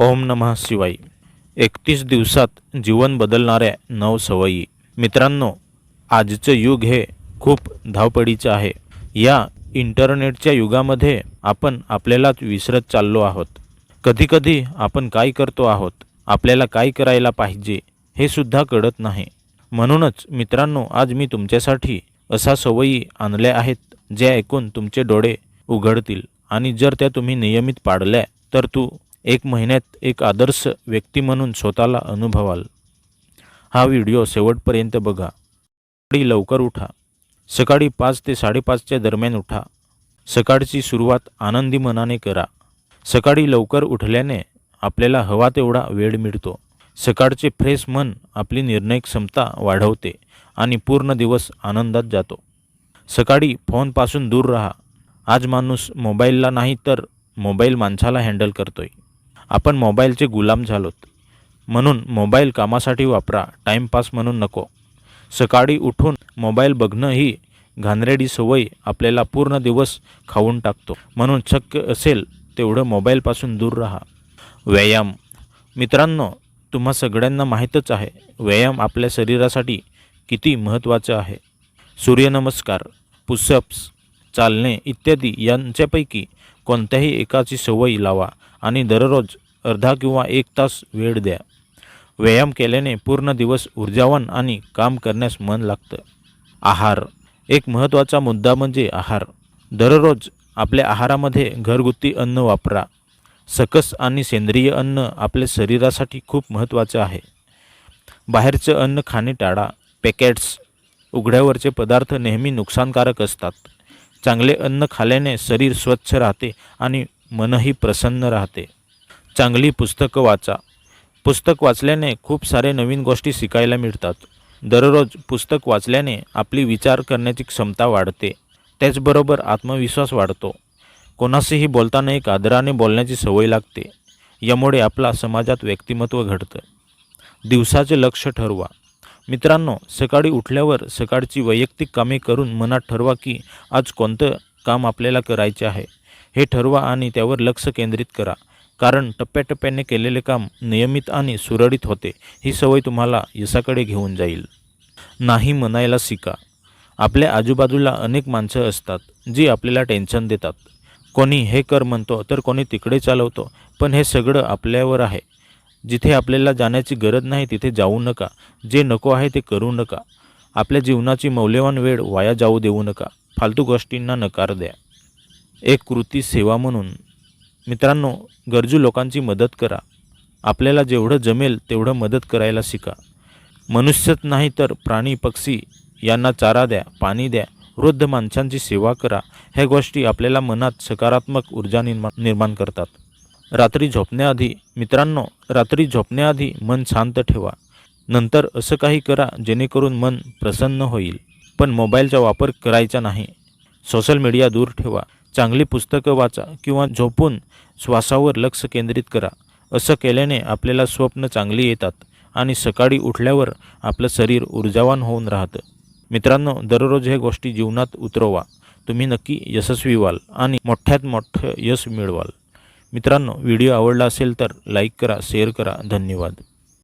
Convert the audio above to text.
ओम नमः शिवाय. एकतीस दिवसात जीवन बदलणाऱ्या नऊ सवयी. मित्रांनो आजचं युग हे खूप धावपळीचं आहे. या इंटरनेटच्या युगामध्ये आपण आपल्यालाच विसरत चाललो आहोत. कधीकधी आपण काय करतो आहोत आपल्याला काय करायला पाहिजे हे सुद्धा कळत नाही. म्हणूनच मित्रांनो आज मी तुमच्यासाठी अशा सवयी आणल्या आहेत ज्या ऐकून तुमचे डोळे उघडतील आणि जर त्या तुम्ही नियमित पाडल्या तर तू एक महिन्यात एक आदर्श व्यक्ती म्हणून स्वतःला अनुभवाल. हा व्हिडिओ शेवटपर्यंत बघा. सकाळी लवकर उठा. सकाळी पाच ते साडेपाचच्या दरम्यान उठा. सकाळची सुरुवात आनंदी मनाने करा. सकाळी लवकर उठल्याने आपल्याला हवा तेवढा वेळ मिळतो. सकाळचे फ्रेश मन आपली निर्णय क्षमता वाढवते आणि पूर्ण दिवस आनंदात जातो. सकाळी फोनपासून दूर राहा. आज माणूस मोबाईलला नाही तर मोबाईल माणसाला हँडल करतोय. आपण मोबाईलचे गुलाम झालोत. म्हणून मोबाईल कामासाठी वापरा टाईमपास म्हणून नको. सकाळी उठून मोबाईल बघणं ही घाणरेडी सवय आपल्याला पूर्ण दिवस खाऊन टाकतो. म्हणून शक्य असेल तेवढं मोबाईलपासून दूर राहा. व्यायाम. मित्रांनो तुम्हा सगळ्यांना माहीतच आहे व्यायाम आपल्या शरीरासाठी किती महत्त्वाचं आहे. सूर्यनमस्कार पुशअप्स चालणे इत्यादी यांच्यापैकी कोणत्याही एकाची सवय लावा आणि दररोज अर्धा किंवा एक तास वेळ द्या. व्यायाम केल्याने पूर्ण दिवस ऊर्जावान आणि काम करण्यास मन लागतं. आहार. एक महत्त्वाचा मुद्दा म्हणजे आहार. दररोज आपल्या आहारामध्ये घरगुती अन्न वापरा. सकस आणि सेंद्रिय अन्न आपल्या शरीरासाठी खूप महत्त्वाचं आहे. बाहेरचं अन्न खाणे टाळा. पॅकेट्स उघड्यावरचे पदार्थ नेहमी नुकसानकारक असतात. चांगले अन्न खाल्ल्याने शरीर स्वच्छ राहते आणि मनही प्रसन्न राहते. चांगली पुस्तकं वाचा. पुस्तक वाचल्याने खूप सारे नवीन गोष्टी शिकायला मिळतात. दररोज पुस्तक वाचल्याने आपली विचार करण्याची क्षमता वाढते. त्याचबरोबर आत्मविश्वास वाढतो. कोणाशीही बोलताना एक आदराने बोलण्याची सवय लागते. यामुळे आपला समाजात व्यक्तिमत्व घडतं. दिवसाचे लक्ष ठरवा. मित्रांनो सकाळी उठल्यावर सकाळची वैयक्तिक कामे करून मनात ठरवा की आज कोणतं काम आपल्याला करायचे आहे. हे ठरवा आणि त्यावर लक्ष केंद्रित करा. कारण टप्प्याटप्प्याने केलेले काम नियमित आणि सुरळीत होते. ही सवय तुम्हाला यशाकडे घेऊन जाईल. नाही म्हणायला शिका. आपल्या आजूबाजूला अनेक माणसं असतात जी आपल्याला टेन्शन देतात. कोणी हे कर म्हणतो तर कोणी तिकडे चालवतो पण हे सगळं आपल्यावर आहे. जिथे आपल्याला जाण्याची गरज नाही तिथे जाऊ नका. जे नको आहे ते करू नका. आपल्या जीवनाची मौल्यवान वेळ वाया जाऊ देऊ नका. फालतू गोष्टींना नकार द्या. एक कृती सेवा म्हणून मित्रांनो गरजू लोकांची मदत करा. आपल्याला जेवढं जमेल तेवढं मदत करायला शिका. मनुष्यच नाही तर प्राणी पक्षी यांना चारा द्या पाणी द्या वृद्ध माणसांची सेवा करा. ह्या गोष्टी आपल्याला मनात सकारात्मक ऊर्जा निर्माण निर्माण करतात. रात्री झोपण्याआधी मित्रांनो रात्री झोपण्याआधी मन शांत ठेवा. नंतर असं काही करा जेणेकरून मन प्रसन्न होईल. पण मोबाईलचा वापर करायचा नाही. सोशल मीडिया दूर ठेवा. चांगली पुस्तकं वाचा किंवा झोपून श्वासावर लक्ष केंद्रित करा. असं केल्याने आपल्याला स्वप्न चांगली येतात आणि सकाळी उठल्यावर आपलं शरीर ऊर्जावान होऊन राहतं. मित्रांनो दररोज हे गोष्टी जीवनात उतरवा. तुम्ही नक्की यशस्वी व्हाल आणि मोठ्यात मोठं यश मिळवाल. मित्रांनो व्हिडिओ आवडला असेल तर लाईक करा शेअर करा. धन्यवाद.